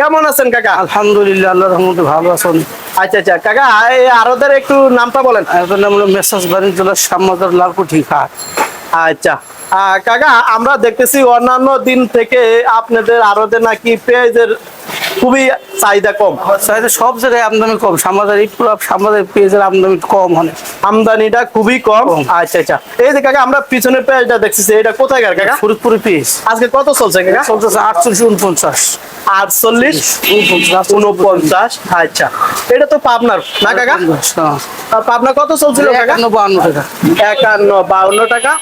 কেমন আছেন কাকা? আলহামদুলিল্লাহ আল্লাহ রহমতে ভালো আছেন। আচ্ছা আচ্ছা। কাকা এই আরদের একটু নামটা বলেন। এদের নাম হলো মেসাজ বাণিজ্যলার শ্যামবাজার লালকুঠি ঘাট। আচ্ছা। আহ, কাকা আমরা দেখতেছি অন্যান্য দিন থেকে আপনাদের আরদে নাকি পেঁয়াজের খুবই চাহিদা কম। চাইতে সব জায়গায় আমদানি কম শ্যামবাজার পুরো শ্যামবাজার পেঁয়াজের আমদানি কম অনেক। আমদানিটা খুবই কম। আচ্ছা আচ্ছা। এই যে কাকা আমরা পিছনের পেঁয়াজটা দেখতেছি এটা কোথায় কাকা? ফরিদপুরে পেঁয়াজ। আজকে কত চলছে কাকা? চলতেছে আটচল্লিশ উনপঞ্চাশ। আটচল্লিশ উনপঞ্চাশ আচ্ছা। এটা তো পাবনার না কাকা? হ্যাঁ। পাবনা কত চলছিল একান্ন বাহান্ন টাকা। একান্ন বাউন্ন টাকা।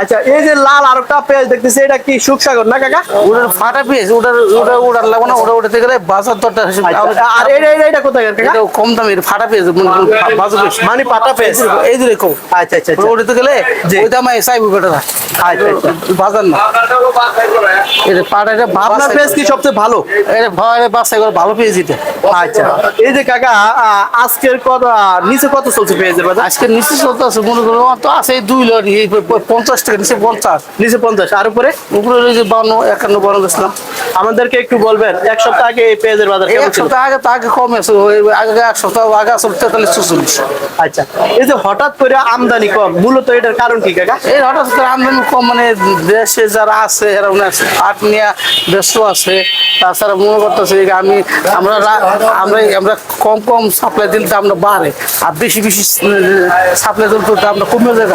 আচ্ছা এই যে লাল আরেকটা পেঁয়াজ দেখতেছি এটা কি সুখসাগর না কাকা? ওটার ফাটা পেঁয়াজ ওটার ওটা ওটার লাগবে না ওটা উঠাতে গেলে বাজার দরটা আচ্ছা, আর এটা এটা- এটা কোথায় এটা কম দামের ফাটা পেঁয়াজ বাজার মানে পেঁয়াজ। এই কম। আচ্ছা আচ্ছা গেলে ওই দামে চাইব বেটারা। বাজার না। এটা পাটা এটা আপনার পেঁয়াজ কি সবচেয়ে ভালো? এটা ভয় বাসায় করে ভালো পেঁয়াজ এটা। আচ্ছা। এই যে কাকা আহ, আজকের কত নিচে কত চলছে পেঁয়াজের বাজার? আজকে নিচে চলতে আছে মনে করো তো আছে দুই লরি পঞ্চাশ টাকা নিচে পঞ্চাশ। নিচে পঞ্চাশ। আর উপরে? উপরে রয়েছে বান্ন একান্ন বান্ন গেছিলাম আমাদেরকে একটু বলবেন এক সপ্তাহ আগে এই পেঁয়াজের বাজার কেমন এক ছিল? সপ্তাহ আগে তো আগে কম আগে এক সপ্তাহ আগে আসলে তেতাল্লিশ চল্লিশ। আচ্ছা এই যে হঠাৎ করে আমদানি কম মূলত এটার কারণ কি কাকা? এই হঠাৎ করে আমদানি কম মানে দেশে যারা আছে এরা আট নিয়ে ব্যস্ত আছে তাছাড়া মনে করতেছে আমি আমরা আমরা আমরা কম কম সাপ্লাই দিলে দামটা বাড়ে আর বেশি বেশি সাপ্লাই দিলে তো দামটা কমে যায়।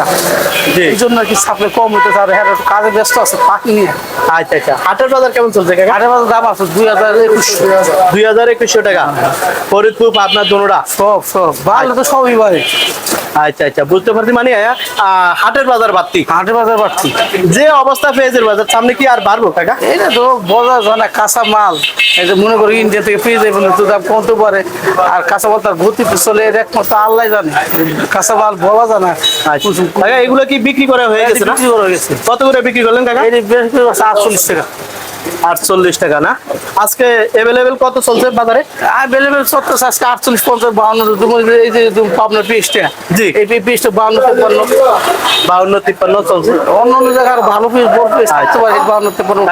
এই জন্য আর কি সাপ্লাই কম হতে আর এরা কাজে ব্যস্ত আছে পাখি নিয়ে। আচ্ছা আচ্ছা। হাটের বাজার কেমন চলছে আড়ে বাজার দাম আছে দুই হাজার একুশশো দুই হাজার একুশশো টাকা। ফরিদপুর আপনার দোনোটা সব সব। বাড়লে তো সবই বাড়ে। আচ্ছা আচ্ছা বুঝতে পারছি মানে হাটের বাজার বাড়তি। হাটে বাজার বাড়ছি যে অবস্থা পেঁয়াজের বাজার সামনে কি আর বাড়বো কাকা? এটা তো বোঝা যায় না কাঁচা মাল যে মনে করি ইন্ডিয়া থেকে পেয়ে যাবে তো দাম কমতে পারে। আর কাঁচা মাল তার গতিতে চলে এর একমাত্র আল্লাহ জানে। কাঁচা মাল বলা যায় না। কাকা এগুলো কি বিক্রি করা হয়ে গেছে না? বিক্রি করা গেছে। কত করে বিক্রি করলেন কাকা? বেশ আটচল্লিশ টাকা। আটচল্লিশ টাকা না? আজকে এভেলেবেল কত চলছে বাজারে? আর বেলেবেল আজকে আটচল্লিশ পঞ্চাশ বাউন্ন এই যে তুমি পাবনার পিসটা জি। এই পিসটা বাউন্ন তিপ্পান্ন। বাউন্ন তিপ্পান্ন চলছে। অন্য অন্য জায়গার ভালো পিস বড় পিস থাকতে পারে বাউন্ন তিপ্পান্ন।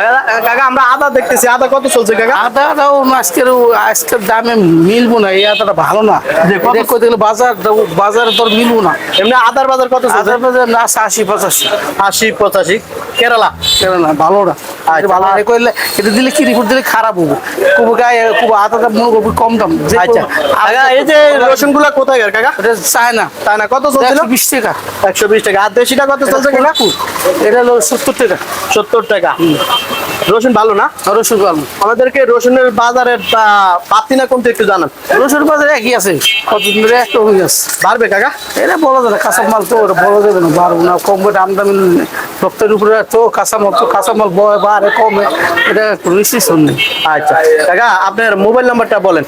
কাকা আমরা আদা দেখতেছি। আদা কত চলছে কাকা? আদা আদাটাও আজকের আজকের দামে মিলবো না এই আদাটা ভালো না। কত- গেলে বাজার বাজারে তোর মিলবো না। এমনি আদার বাজার কত চলছে? আদার বাজার না আশি পঁচাশি। আশি পঁচাশি। কেরালা। কেন না ভালো ভালো না করলে এটা দিলে কি রিপোর্ট দিলে খারাপ হব। খুব গায়ে খুব মনে করব কম দাম। আচ্ছা। কাকা এই যে রসুনগুলা কোথায় গেল কাকা? এটা চায় না তাই না কত চলছিল বিশ টাকা। একশো বিশ টাকা। আর দেশিটা কত চলছে কাকা এটা হলো সত্তর টাকা। সত্তর টাকা। রসুন ভালো না? রসুন পালন আমাদেরকে রসুনের বাজারের পাতি না কোনটা একটু জানান। রসুন বাজার একই আছে। কতদিন ধরে একটা হয়ে গেছে। বাড়বে কাকা? এটা বলা যাবে কাঁচা মাল তো ওটা বলা যাবে না বাড়বো না কম করে আমদানি রক্তের উপরে কমে এটা নেই। আচ্ছা। কাকা আপনার মোবাইল নাম্বারটা বলেন।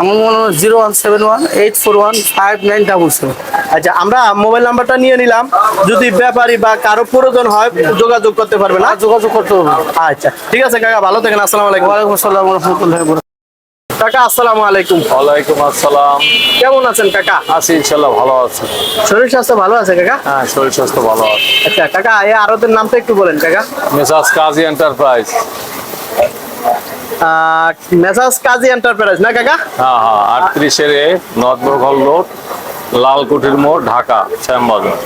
আমার মনে হয় zero one seven one eight four one five nine double seven. আচ্ছা আমরা মোবাইল নাম্বারটা নিয়ে নিলাম। যদি ব্যাপারী বা কারও প্রয়োজন হয় যোগাযোগ করতে পারবেন না? আর যোগাযোগ করতে হবে। আচ্ছা ঠিক আছে কাকা ভালো থাকেন আসসালামু আলাইকুম। ওয়ালাইকুম আসসালাম রহমতুল্লাহ কাকা আসসালামু আলাইকুম। ওয়ালাইকুম আসসালাম। কেমন আছেন কাকা? আছি ইনশাআল্লাহ ভালো আছি। শরীর স্বাস্থ্য ভালো আছে কাকা? হ্যাঁ শরীর স্বাস্থ্য ভালো আছে। আচ্ছা কাকা এই আরতের নামটা একটু বলেন কাকা। মেসাজ কাজী এন্টারপ্রাইজ। মেসাজ কাজী এন্টারপ্রাইজ না কাকা? হ্যাঁ হ্যাঁ আটত্রিশের এ নর্থ বরঘল রোড। লালকুঠির মোড় ঢাকা শ্যামবাজার।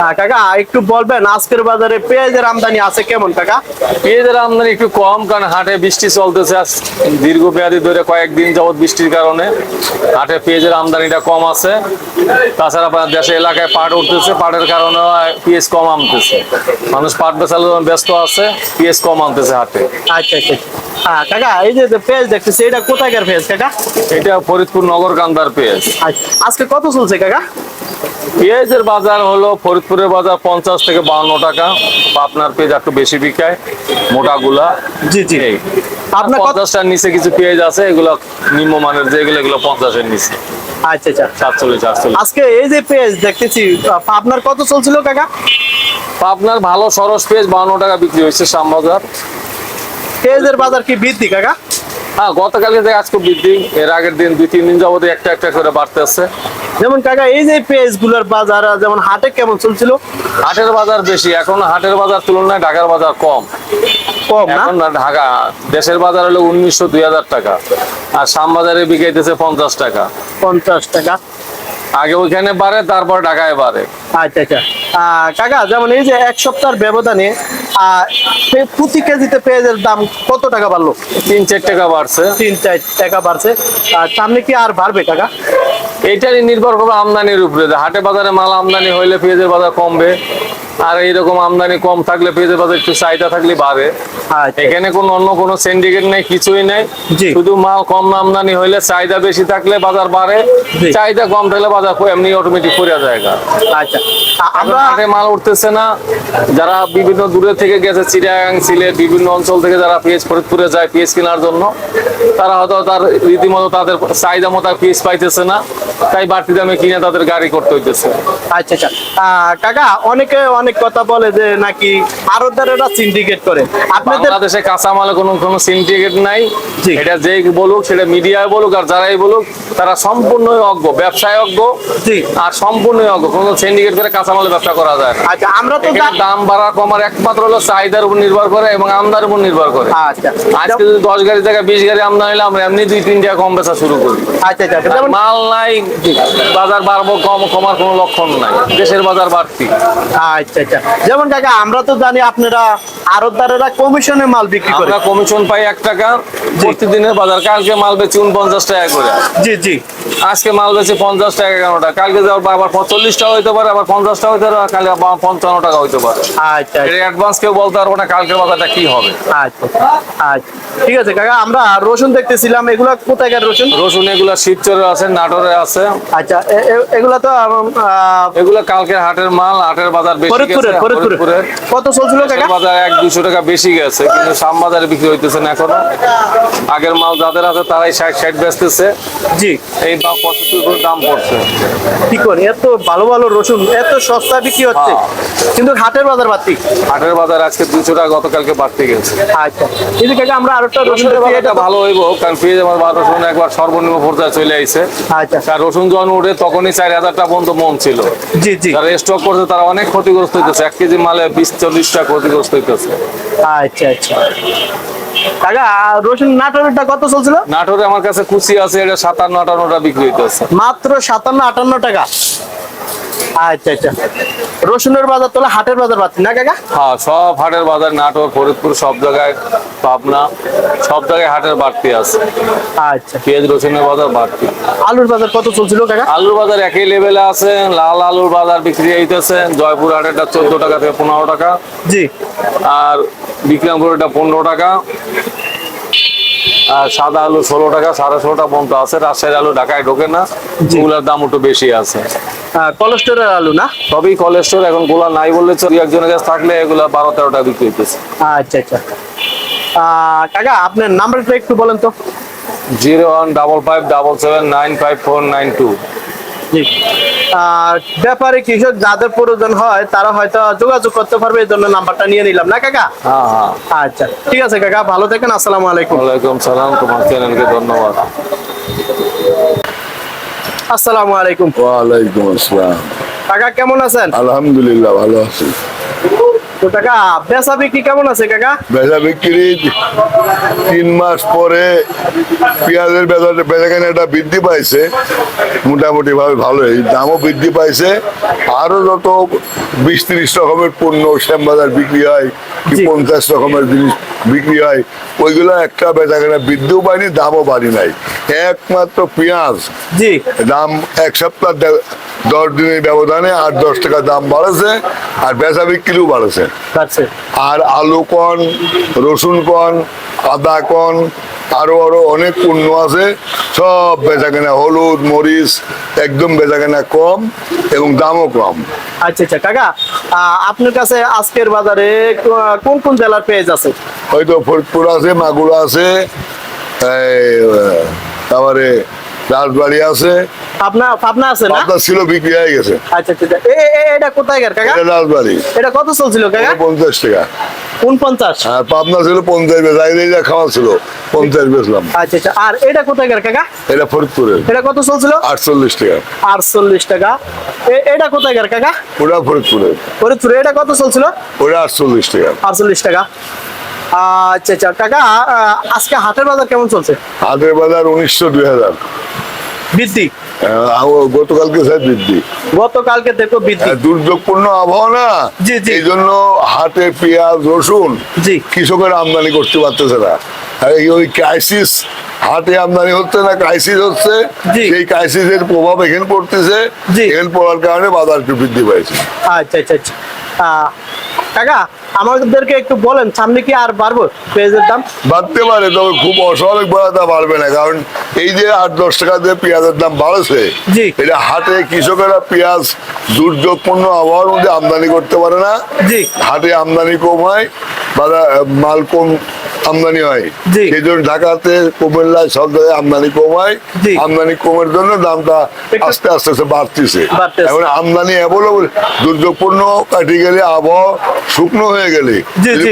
আহ, কাকা একটু বলবেন আজকের বাজারে পেঁয়াজের আমদানি আছে কেমন কাকা? পেঁয়াজের আমদানি একটু কম কারণ হাটে বৃষ্টি চলতেছে আজ। দীর্ঘ মেয়াদি ধরে কয়েকদিন যাবত বৃষ্টির কারণে হাটে পেঁয়াজের আমদানিটা কম আছে। তাছাড়া আপনার দেশে এলাকায় পাট উঠতেছে পাটের কারণে পেঁয়াজ কম আনতেছে মানুষ পাট জন্য ব্যস্ত আছে পেঁয়াজ কম আনতেছে হাটে। আচ্ছা আচ্ছা। হ্যাঁ কাকা এই যে পেঁয়াজ দেখতেছি এটা কোথাকার পেঁয়াজ কাকা? এটা ফরিদপুর নগর কান্দার পেঁয়াজ। আচ্ছা আজকে কত চলছে কাকা? পেঁয়াজের বাজার হলো ফরিদপুরের বাজার পঞ্চাশ থেকে বাউন্ন টাকা। আপনার পেঁয়াজ একটু বেশি বিকায় মোটাগুলা। জি জি। আপনার পঞ্চাশটার নিচে কিছু পেঁয়াজ আছে এগুলো নিম্নমানের যেগুলো এগুলো পঞ্চাশের নিচে। আচ্ছা আচ্ছা। সাতচল্লিশ আটচল্লিশ আজকে এই যে পেঁয়াজ দেখতেছি আপনার কত চলছিল কাকা? আপনার ভালো সরস পেঁয়াজ বাউন্ন টাকা বিক্রি হয়েছে শ্যামবাজার। পেঁয়াজের বাজার কি বৃদ্ধি কাকা? হ্যাঁ গতকালকে থেকে আজকে বৃদ্ধি এর আগের দিন দুই তিন দিন যাবত একটা একটা করে বাড়তেছে যেমন কাকা এই যে পেঁয়াজগুলার বাজার যেমন হাটে কেমন চলছিল? হাটের বাজার বেশি এখন হাটের বাজার তুলনায় ঢাকার বাজার কম। কম না? এখন ঢাকা দেশের বাজার হলো উনিশশো দুই হাজার টাকা আর শ্যামবাজারে বিকাইতেছে পঞ্চাশ টাকা। পঞ্চাশ টাকা। আগে ওইখানে বাড়ে তারপর ঢাকায় বাড়ে। আচ্ছা আচ্ছা। কাকা যেমন এই যে এক সপ্তাহের ব্যবধানে পে- প্রতি কেজিতে পেঁয়াজের দাম কত টাকা বাড়লো? তিন চার টাকা বাড়ছে। তিন চার টাকা বাড়ছে। আর সামনে কি আর বাড়বে টাকা? এটাই নির্ভর করবে আমদানির উপরে। হাটে বাজারে মাল আমদানি হইলে পেঁয়াজের বাজার কমবে। আর এইরকম আমদানি কম থাকলে পেঁয়াজের বাজার একটু চাহিদা থাকলে বাড়ে। আচ্ছা। এখানে কোনো অন্য কোনো সিন্ডিকেট নেই কিছুই নেই। শুধু মাল কম আমদানি হইলে চাহিদা বেশি থাকলে বাজার বাড়ে। চাহিদা কম থাকলে বাজার এমনি অটোমেটিক পড়ে যায়। আচ্ছা। আমরা মাল উঠতেছে না। যারা বিভিন্ন দূরে থেকে গেছে চিড়িয়াগাং সিলেট বিভিন্ন অঞ্চল থেকে যারা পেঁয়াজ ফরিদপুরে যায় পেঁয়াজ কেনার জন্য তারা হয়তো তার রীতিমতো তাদের চাহিদা মতো পেঁয়াজ পাইতেছে না। তাই বাড়তি দামে কিনে তাদের গাড়ি করতে হইতেছে। আচ্ছা আচ্ছা। কাকা অনেকে অনেক কথা বলে যে নাকি আরোদারেরা সিন্ডিকেট করে। আপনাদের বাংলাদেশে কাঁচামালে কোনো কোনো সিন্ডিকেট নাই। এটা যেই বলুক সেটা মিডিয়ায় বলুক আর যারাই বলুক তারা সম্পূর্ণই অজ্ঞ ব্যবসায় অজ্ঞ। আর সম্পূর্ণই অজ্ঞ কোনো সিন্ডিকেট করে কাঁচামালে ব্যবসা করা যায় আচ্ছা আমরা তো দাম বাড়া কমার একমাত্র হলো চাহিদার উপর নির্ভর করে এবং আমদার উপর নির্ভর করে। আচ্ছা। আজকে যদি দশ গাড়ি থেকে বিশ গাড়ি আমদানি হলে আমরা এমনি দুই তিন টাকা কম বেচা শুরু করি। আচ্ছা আচ্ছা মাল নাই বাজার বাড়বো কম কমার কোনো লক্ষণ নাই। দেশের বাজার বাড়তি। আচ্ছা। আচ্ছা যেমন কাকা আমরা তো জানি আপনারা আরোদারেরা কমিশনে মাল বিক্রি করে। আমরা কমিশন পাই এক টাকা প্রতিদিনের বাজার। কালকে মাল বেচি উনপঞ্চাশ টাকা করে। জি জি। আজকে মাল বেচি পঞ্চাশ টাকা এগারোটা। কালকে যাওয়ার আবার চল্লিশ টাকা হইতে পারে আবার পঞ্চাশ টাকা হইতে পারে কালকে আবার পঞ্চান্ন টাকা হইতে পারে। আচ্ছা অ্যাডভান্স কেউ বলতে পারব না কালকের বাজারটা কি হবে। আচ্ছা আচ্ছা। ঠিক আছে কাকা আমরা রসুন দেখতেছিলাম। এগুলা কোথাকার রসুন? রসুন এগুলা শিবচরে আছে নাটোরে আছে। আচ্ছা এগুলা তো এগুলো কালকের হাটের মাল হাটের বাজার বেশি। ফরিদপুরের গেছে ফরিদপুরের ফরিদপুরের কত চলছিল কাকা বাজার এক দুশো টাকা বেশি গেছে কিন্তু সাম বাজারে বিক্রি হইতেছে না এখনও। আগের মাল যাদের আছে তারাই বেচতেছে। জি। এই দাম পড়ছে। কি করি এত ভালো ভালো রসুন এত সস্তা বিক্রি হচ্ছে। হ্যাঁ। কিন্তু হাটের বাজার বাড়তি? হাটের বাজার আজকে দুশো টাকা গতকালকে বাড়তে গেছে। আচ্ছা। কিন্তু কাকা আমরা আরেকটা রসুন এটা ভালো হইব কারণ পেঁয়াজ আমার বারো রসুন একবার সর্বনিম্ন পর্যায়ে চলে আইছে আচ্ছা। রসুন যখন তখনই টাকা পর্যন্ত মন ছিল। জি জি। যারা স্টক করছে তারা অনেক ক্ষতিগ্রস্ত হইতেছে। এক কেজি মালে বিশ চল্লিশ টাকা ক্ষতিগ্রস্ত হইতেছে। আচ্ছা আচ্ছা। কাকা রসুন নাটোরেরটা কত চলছিল? নাটোরে আমার কাছে কুচি আছে এটা সাতান্ন আটান্নটা বিক্রি হইতেছে। মাত্র সাতান্ন আটান্ন টাকা। আচ্ছা আচ্ছা। রসুনের বাজার তোলা হাটের বাজার বাড়তি না কাকা? হ্যাঁ সব হাটের বাজার নাটোর ফরিদপুর সব জায়গায় পাবনা সব জায়গায় হাটের বাড়তি আছে। আচ্ছা। পেঁয়াজ রসুনের বাজার বাড়তি। আলুর বাজার কত চলছিল কাকা? আলুর বাজার একই লেভেলে আছে লাল আলুর বাজার বিক্রি হইতেছে জয়পুর হাটেরটা চোদ্দ টাকা থেকে পনেরো টাকা। জি। আর বিক্রমপুরেরটা পনেরো টাকা। সাদা আলু ষোলো টাকা সাড়ে ষোলো টাকা পর্যন্ত আছে। রাজশাহীর আলু ঢাকায় ঢোকে না ওগুলার দাম একটু বেশি আছে। কোলেস্টোরের আলু না? সবই কোলেস্টোর এখন গোলা নাই বললে চলি একজনের কাছে থাকলে এগুলা বারো তেরো টাকা বিক্রি হইতেছে। আচ্ছা আচ্ছা। কাকা আপনার নাম্বারটা একটু বলেন তো। Zero one double five double seven nine five four nine two. জি ব্যাপারে কৃষক যাদের প্রয়োজন হয় তারা হয়তো যোগাযোগ করতে পারবে এই জন্য নাম্বারটা নিয়ে নিলাম না কাকা? হ্যাঁ হ্যাঁ। আচ্ছা ঠিক আছে কাকা ভালো থাকেন আসসালামু আলাইকুম। ওয়ালাইকুম সালাম তোমার চ্যানেলকে ধন্যবাদ। আসসালামু আলাইকুম। ওয়ালাইকুম আসসালাম। কাকা কেমন আছেন? আলহামদুলিল্লাহ ভালো আছি। তো কাকা বেচা বিক্রি কেমন আছে কাকা? বেচা বিক্রি তিন মাস পরে পেঁয়াজের বেচা বেচাকেনাটা বৃদ্ধি পাইছে মোটামুটি ভাবে ভালোই। দামও বৃদ্ধি পাইছে আরও যত বিশ ত্রিশ রকমের পণ্য শ্যাম শ্যামবাজার বিক্রি হয় কি পঞ্চাশ রকমের জিনিস বিক্রি হয় ওইগুলো একটা বেচাকেনা বৃদ্ধিও পায়নি দামও বাড়ি নাই। একমাত্র পেঁয়াজ। জি। দাম এক সপ্তাহ দশ দিনের ব্যবধানে আট দশ টাকা দাম বাড়েছে আর বেচা বিক্রিও বাড়েছে। আর আলু কন রসুন কন আদা কন আরও আরও অনেক পণ্য আছে। সব বেচাকেনা হলুদ মরিচ একদম বেচাকেনা কম এবং দামও কম। আচ্ছা আচ্ছা কাকা আপনার কাছে আজকের বাজারে কোন কোন জেলার পেঁয়াজ আছে? হয়তো ফরিদপুর আছে মাগুরা আছে তারপরে রাজবাড়ি আছে আপনার পাবনা আছে না? আপনার ছিল বিক্রি হয়ে গেছে। আচ্ছা এটা কোথায় কাকা? এটা রাজবাড়ি এটা কত চলছিল কাকা? টাকা। উনপঞ্চাশ। আর পাবনা ছিল পঞ্চাশ বেশ আগে যা খাওয়া ছিল পঞ্চাশ বেচলাম। আচ্ছা আচ্ছা আর এটা কোথায় গের কাকা? এটা ফরিদপুরের এটা কত চলছিল? আটচল্লিশ টাকা। আটচল্লিশ টাকা। এ- এটা কোথায় গের কাকা ওটা ফরিদপুরের ফরিদপুরে। এটা কত চলছিল? ওটা আটচল্লিশ টাকা। আটচল্লিশ টাকা। আচ্ছা আচ্ছা কাকা আজকে হাটের বাজার কেমন চলছে? হাটের বাজার উনিশশো দুই হাজার। বৃদ্ধি? গতকালকে স্যার বৃদ্ধি। গতকালকে দেখো বৃদ্ধি। হ্যাঁ, দুর্যোগপূর্ণ আবহাওয়া না? জি, জি। এই জন্য হাটে পেঁয়াজ রসুন জি। কৃষকের আমদানি করতে পারতেছে না। আর এই ওই ক্রাইসিস হাটে আমদানি হচ্ছে না ক্রাইসিস হচ্ছে। সেই ক্রাইসিসের প্রভাব এখানে পড়তেছে। এখানে পড়ার কারণে বাজার বৃদ্ধি পাইছে। আচ্ছা আচ্ছা আচ্ছা। কাকা আমাদেরকে একটু বলেন সামনে কি আর বাড়বো পেঁয়াজের দাম বাড়তে পারে তবে খুব অস্বাভাবিক বাড়াতে বাড়বে না কারণ এই যে আট দশ টাকা দিয়ে পেঁয়াজের দাম বাড়ছে। এটা হাটে কৃষকেরা পেঁয়াজ দুর্যোগপূর্ণ আবহাওয়ার মধ্যে আমদানি করতে পারে না জি। হাটে আমদানি কম হয় বা মাল কম আমদানি হয়। সেই জন্য ঢাকাতে কুমিল্লায় সব জায়গায় আমদানি কম হয় আমদানি কমের জন্য দামটা আস্তে আস্তে আস্তে বাড়তেছে। এখন আমদানি অ্যাভেলেবল দুর্যোগপূর্ণ কাটি গেলে আবহাওয়া শুকনো হয়ে গেলে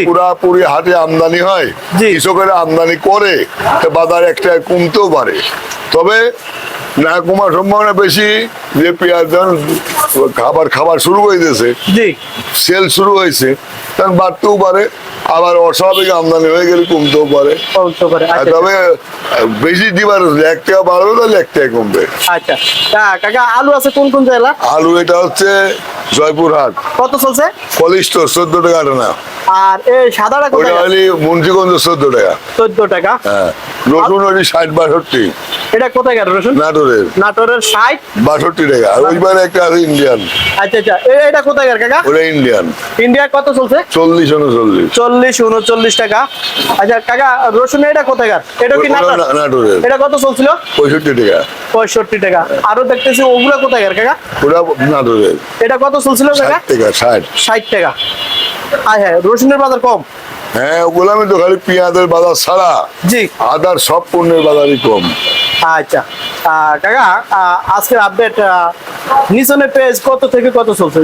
পুরাপুরি হাটে আমদানি হয়। কৃষকেরা আমদানি করে বাজার একটা কমতেও পারে তবে না কমার সম্ভাবনা বেশি যে পেঁয়াজ যখন খাবার খাবার শুরু হয়ে গেছে সেল শুরু হয়েছে তখন বাড়তেও পারে আবার অস্বাভাবিক আমদানি হয়ে গেলে কমতেও পারে। আচ্ছা তবে বেশি দিবার এক টাকা বাড়বে তাহলে এক টাকা কমবে। আচ্ছা কাকা আলু আছে কোন কোন জেলা আলু এটা হচ্ছে জয়পুরহাট। কত চলছে? কলিস্টোর চোদ্দ টাকা আনা আর এই সাদাটা কত ওটা হলে মুন্সিগঞ্জ চোদ্দ টাকা। চোদ্দ টাকা। হ্যাঁ রসুন ওটি ষাট বাষট্টি। এটা কোথায় গেল রসুন? নাটোরের। নাটোরের ষাট। বাষট্টি টাকা। আর ওইবারে একটা আছে ইন্ডিয়ান আচ্ছা আচ্ছা। এটা কোথায় কাকা? ওটা ইন্ডিয়ান ইন্ডিয়া কত চলছে? চল্লিশ উনচল্লিশ। চল্লিশ উনচল্লিশ টাকা। আচ্ছা কাকা রসুন এটা কোথায় এটা কি নাটোর? নাটোরের। এটা কত চলছিল? পঁয়ষট্টি টাকা। পঁয়ষট্টি টাকা। আরও দেখতেছি ওগুলো কোথায় কাকা? ওটা নাটোরের। এটা কত চলছিল কাকা? টাকা টাকা। হ্যাঁ রসুনের বাজার কম? হ্যাঁ ওগুলো আমি তো খালি পেঁয়াজের বাজার ছাড়া। জি। আদার সব পণ্যের বাজারই কম। আচ্ছা কাকা আজকের আপডেট নিশনের পেজ কত থেকে কত চলছে?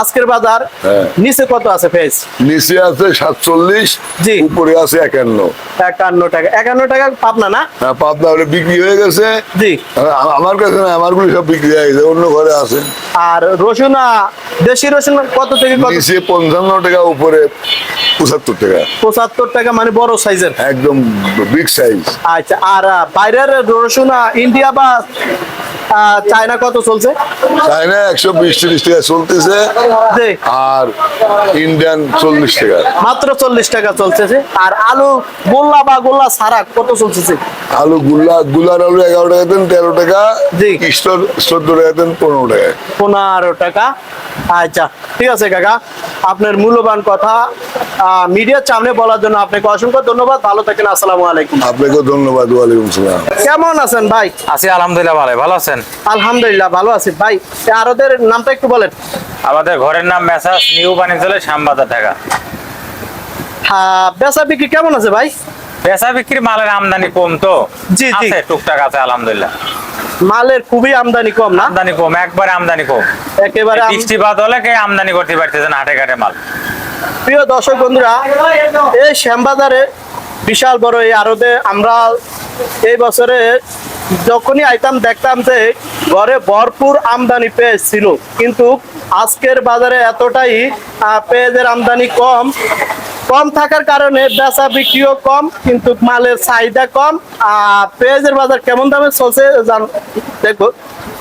আজকের বাজার হ্যাঁ। নিচে কত আছে পেজ নিচে আছে সাতচল্লিশ জি। উপরে আছে একান্ন। একান্ন টাকা। একান্ন টাকা পাবনা না? হ্যাঁ, পাবনা ওটা বিক্রি হয়ে গেছে। জি। আমার কাছে না আমারগুলি সব বিক্রি হয়ে গেছে অন্য ঘরে আছে। আর রসুন দেশি রসুন কত থেকে কত? নিচে পঞ্চান্ন টাকা উপরে পঁচাত্তর টাকা। পঁচাত্তর টাকা মানে বড় সাইজের? একদম বিগ সাইজ আচ্ছা আর বাইরের রসুন ইন্ডিয়া বা চায়না কত চলছে? চায়না একশো বিশ তিরিশ টাকা চলতেছে। আর ইন্ডিয়ান চল্লিশ টাকা। মাত্র চল্লিশ টাকা চলছে আর আলু গোল্লা বা গোল্লা সারা কত চলছে আলু গুল্লা গুলার আলু এগারো টাকা দেন তেরো টাকা। চোদ্দ টাকা দেন পনেরো টাকা। পনেরো টাকা। আচ্ছা ঠিক আছে কাকা। আপনার মূল্যবান কথা মিডিয়ার সামনে বলার জন্য আপনাকে অসংখ্য ধন্যবাদ। ভালো থাকেন আসসালামু আলাইকুম। আপনাকেও ধন্যবাদ ওয়ালাইকুম সালাম। কেমন আছেন ভাই? আছি আলহামদুলিল্লাহ ভালো। ভালো আছেন? আলহামদুলিল্লাহ ভালো আছি। ভাই আরদের নামটা একটু বলেন। আমাদের ঘরের নাম মেসাজ নিউ বাণিজ্যালয় শ্যামবাজার ঢাকা। হ্যাঁ বেচা বিক্রি কেমন আছে ভাই? বেচা বিক্রি মালের আমদানি কম তো। জি, জি। টুকটাক আছে আলহামদুলিল্লাহ। মালের খুবই আমদানি কম না? আমদানি কম একবারে আমদানি কম। একেবারে বৃষ্টিপাত হলে কে আমদানি করতে পারতেছে না হাটে ঘাটে মাল। প্রিয় দর্শক বন্ধুরা এই শ্যামবাজারে বিশাল বড় এই আরদে আমরা এই বছরে যখনই আইতাম দেখতাম যে ঘরে ভরপুর আমদানি পেঁয়াজ ছিল কিন্তু আজকের বাজারে এতটাই পেঁয়াজের আমদানি কম কম থাকার কারণে বেচা বিক্রিও কম কিন্তু মালের চাহিদা কম। আর পেঁয়াজের বাজার কেমন দামে চলছে জান দেখব।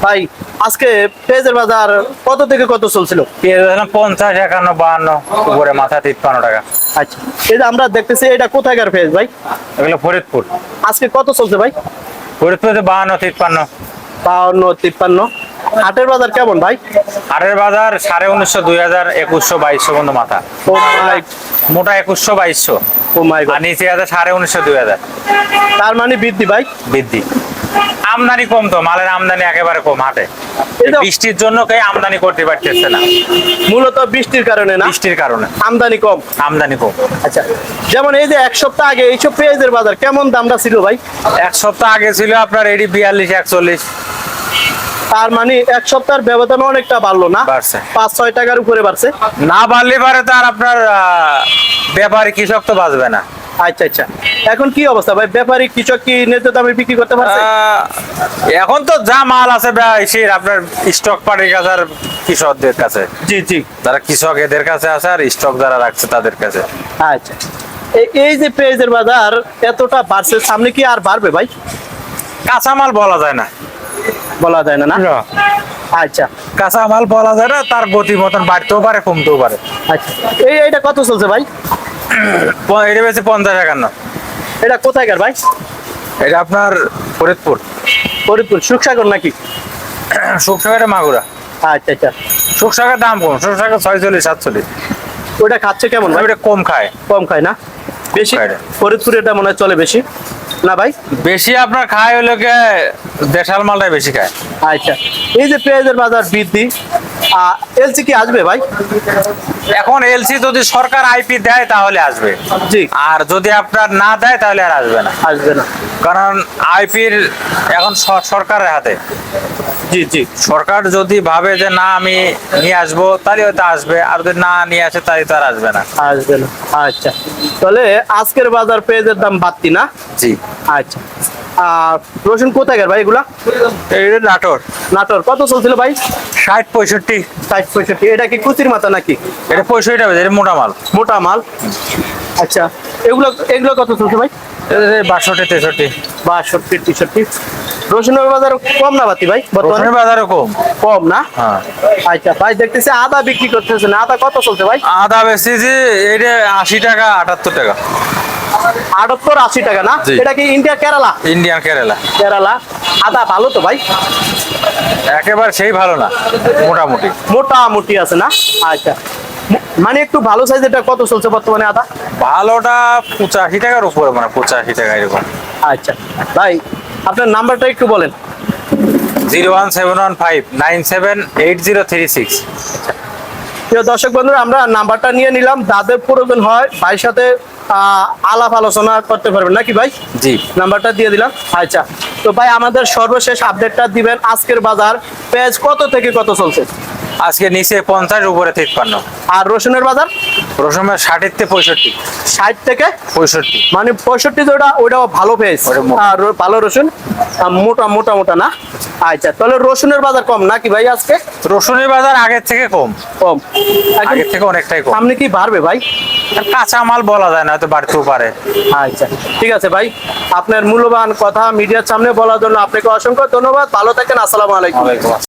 ভাই আজকে পেঁয়াজের বাজার কত থেকে কত চলছিল? পঞ্চাশ একান্ন বাহান্ন উপরে মাথা তিপ্পান্ন টাকা। আচ্ছা এই যে আমরা দেখতেছি এটা কোথাকার পেঁয়াজ ভাই? এগুলো ফরিদপুর। আজকে কত চলছে ভাই? ফরিদপুরে বাহান্ন তিপ্পান্ন। বাউন্ন তিপ্পান্ন। হাটের বাজার কেমন ভাই? হাটের বাজার সাড়ে উনিশশো দুই হাজার একুশশো বাইশশো পর্যন্ত মাথা। মোটা একুশশো বাইশশো। আর নিচে আছে সাড়ে উনিশশো দুই হাজার। তার মানে বৃদ্ধি ভাই? বৃদ্ধি। আমদানি কম তো মালের আমদানি একেবারে কম হাটে বৃষ্টির জন্য কে আমদানি করতে পারতেছে না। মূলত বৃষ্টির কারণে না? বৃষ্টির কারণে। আমদানি কম। আমদানি কম। আচ্ছা যেমন এই যে এক সপ্তাহ আগে এইসব পেঁয়াজের বাজার কেমন দামটা ছিল ভাই? এক সপ্তাহ আগে ছিল আপনার এডি বিয়াল্লিশ একচল্লিশ। তার মানে এক সপ্তাহের ব্যবধান অনেকটা বাড়লো না? বাড়ছে। পাঁচ ছয় টাকার উপরে বাড়ছে। না বাড়লে পারে তো আর আপনার ব্যাপারী কৃষক তো বাঁচবে না। আচ্ছা আচ্ছা। এখন কি অবস্থা ভাই? ব্যাপারী কৃষক কি ন্যায্য দামে বিক্রি করতে পারছে? এখন তো যা মাল আছে বেশির আপনার স্টক পার্টির কাছে আর কৃষকদের কাছে। জি জি। যারা কৃষক এদের কাছে আছে আর স্টক যারা রাখছে তাদের কাছে। আচ্ছা। এই- এই যে পেঁয়াজের বাজার এতটা বাড়ছে সামনে কি আর বাড়বে ভাই? কাঁচামাল বলা যায় না। বলা যায় না না? আচ্ছা। কাঁচামাল বলা যায় না তার গতি মতন বাড়তেও পারে কমতেও পারে। আচ্ছা। এই এইটা কত চলছে ভাই? এটা বেশি পঞ্চাশ একান্ন। এটা কোথায়কার ভাই? এটা আপনার ফরিদপুর। ফরিদপুর। সুখসাগর নাকি? শুকসাগরের মাগুরা। আচ্ছা আচ্ছা। শুকসাগরের দাম কম শুকসাগর ছয়চল্লিশ সাতচল্লিশ। ওটা খাচ্ছে কেমন ভাই? এটা কম খায়। কম খায় না? বেশি। ফরিদপুরে এটা মনে হয় চলে বেশি। না ভাই? বেশি আপনার খায় হলো গে দেশাল মালটাই বেশি খায়। আচ্ছা। এই যে পেঁয়াজের বাজার বৃদ্ধি এলসি কি আসবে ভাই? এখন এলসি যদি সরকার আইপি দেয় তাহলে আসবে। জি। আর যদি আপনার না দেয় তাহলে আর আসবে না। আসবে না। কারণ আইপির এখন সরকারের হাতে। জি জি। সরকার যদি ভাবে যে না আমি নিয়ে আসব তাহলে হয়তো আসবে। আর যদি না নিয়ে আসে তাহলে তো আর আসবে না। আসবে না। আচ্ছা। তাহলে আজকের বাজার পেঁয়াজের দাম বাড়তি না? জি। আচ্ছা। আর রসুন কোথায় ভাই এগুলা? নাটোর। নাটোর। কত চলছিল ভাই? ষাট পঁয়ষট্টি। ষাট পঁয়ষট্টি। এটা কি কুচির মাথা নাকি? এটা পঁয়ষট্টি টাকা এটা মোটা মাল। মোটা মাল। আচ্ছা। এগুলো এগুলো কত চলছে ভাই? বাষট্টি তেষট্টি। বাষট্টি তেষট্টি। রসুনের বাজার কম না বাতি ভাই বর্তমানে? বাজারও কম। কম না? হ্যাঁ। আচ্ছা ভাই দেখতেছি আদা বিক্রি করতেছে না আদা কত চলছে ভাই? আদা বেশি যে এটা আশি টাকা আটাত্তর টাকা। আটাত্তর আশি টাকা না? এটা কি ইন্ডিয়া কেরালা ইন্ডিয়ান কেরালা কেরালা আদা ভালো তো ভাই? একেবারে সেই ভালো না মোটামুটি। মোটামুটি আছে না? আচ্ছা। মানে একটু ভালো সাইজ এটা কত চলছে বর্তমানে আদা? ভালোটা পঁচাশি টাকার উপরে মানে পঁচাশি টাকা এরকম। আচ্ছা। ভাই আপনার নাম্বারটা একটু বলেন। Zero one seven one five nine seven eight zero three six. প্রিয় দর্শক বন্ধুরা আমরা নাম্বারটা নিয়ে নিলাম। যাদের প্রয়োজন হয় ভাইয়ের সাথে আহ, আলাপ আলোচনা করতে পারবেন। নাকি ভাই? জি। নাম্বারটা দিয়ে দিলাম। আচ্ছা। তো ভাই আমাদের সর্বশেষ আপডেটটা দিবেন আজকের বাজার। পেজ কত থেকে কত চলছে? আজকে নিচে পঞ্চাশ উপরে তিপ্পান্ন। আর রসুনের বাজার? রসুনের ষাটের থেকে পঁয়ষট্টি। ষাট থেকে? পঁয়ষট্টি। মানে পঁয়ষট্টি যেটা ওইটাও ভালো পেঁয়াজ ওটা আর ভালো রসুন? মোটা মোটা মোটা না? আচ্ছা তাহলে রসুনের বাজার কম নাকি ভাই আজকে? রসুনের বাজার আগের থেকে কম। কম। আগের থেকে অনেকটাই কম। আপনি কি বাড়বে ভাই? কাঁচা মাল বলা যায় না হয়তো বাড়তেও পারে। আচ্ছা ঠিক আছে ভাই। আপনার মূল্যবান কথা মিডিয়ার সামনে বলার জন্য আপনাকে অসংখ্য ধন্যবাদ। ভালো থাকেন আসসালামু আলাইকুম।